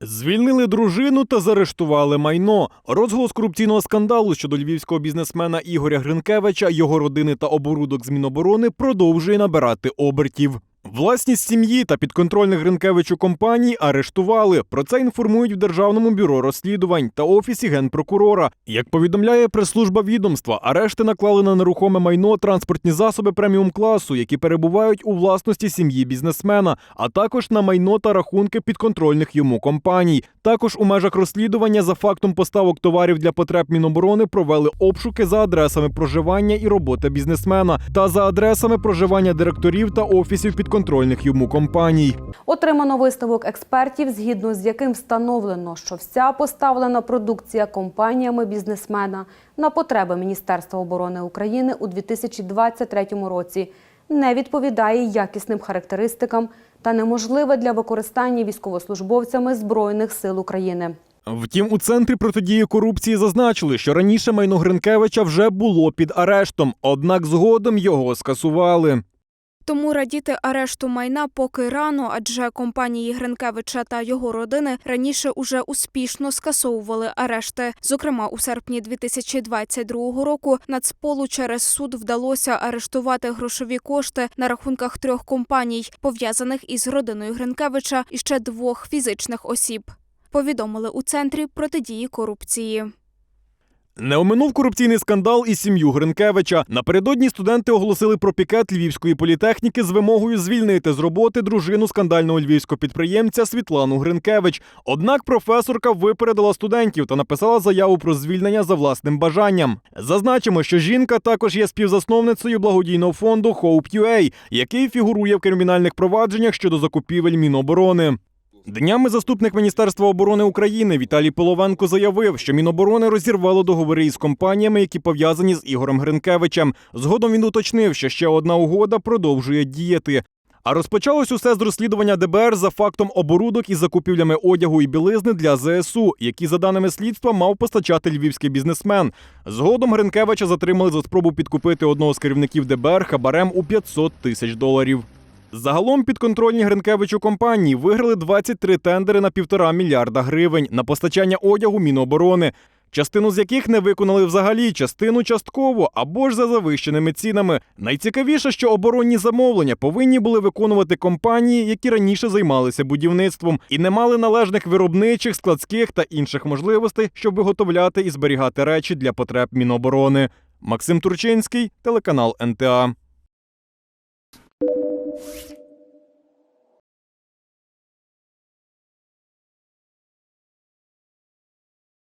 Звільнили дружину та заарештували майно. Розголос корупційного скандалу щодо львівського бізнесмена Ігоря Гринкевича, його родини та оборудок з Міноборони продовжує набирати обертів. Власність сім'ї та підконтрольних Гринкевичу компаній арештували. Про це інформують в Державному бюро розслідувань та офісі генпрокурора. Як повідомляє прес-служба відомства, арешти наклали на нерухоме майно транспортні засоби преміум класу, які перебувають у власності сім'ї бізнесмена, а також на майно та рахунки підконтрольних йому компаній. Також у межах розслідування за фактом поставок товарів для потреб Міноборони провели обшуки за адресами проживання і роботи бізнесмена та за адресами проживання директорів та офісів підконтрольних йому компаній. Отримано висновок експертів, згідно з яким встановлено, що вся поставлена продукція компаніями бізнесмена на потреби Міністерства оборони України у 2023 році не відповідає якісним характеристикам та неможливе для використання військовослужбовцями Збройних сил України. Втім, у центрі протидії корупції зазначили, що раніше майно Гринкевича вже було під арештом, однак згодом його скасували. Тому радіти арешту майна поки рано, адже компанії Гринкевича та його родини раніше уже успішно скасовували арешти. Зокрема, у серпні 2022 року Нацполу через суд вдалося арештувати грошові кошти на рахунках трьох компаній, пов'язаних із родиною Гринкевича і ще двох фізичних осіб. Повідомили у центрі протидії корупції. Не оминув корупційний скандал і сім'ю Гринкевича. Напередодні студенти оголосили про пікет львівської політехніки з вимогою звільнити з роботи дружину скандального львівського підприємця Світлану Гринкевич. Однак професорка випередила студентів та написала заяву про звільнення за власним бажанням. Зазначимо, що жінка також є співзасновницею благодійного фонду Hope.ua, який фігурує в кримінальних провадженнях щодо закупівель Міноборони. Днями заступник Міністерства оборони України Віталій Половенко заявив, що Міноборони розірвало договори із компаніями, які пов'язані з Ігорем Гринкевичем. Згодом він уточнив, що ще одна угода продовжує діяти. А розпочалось усе з розслідування ДБР за фактом оборудок із закупівлями одягу і білизни для ЗСУ, які, за даними слідства, мав постачати львівський бізнесмен. Згодом Гринкевича затримали за спробу підкупити одного з керівників ДБР хабарем у 500 тисяч доларів. Загалом підконтрольні Гринкевичу компанії виграли 23 тендери на півтора мільярда гривень на постачання одягу Міноборони, частину з яких не виконали взагалі, частину частково або ж за завищеними цінами. Найцікавіше, що оборонні замовлення повинні були виконувати компанії, які раніше займалися будівництвом і не мали належних виробничих, складських та інших можливостей, щоб виготовляти і зберігати речі для потреб Міноборони. Максим Турчинський, телеканал НТА. Thank you.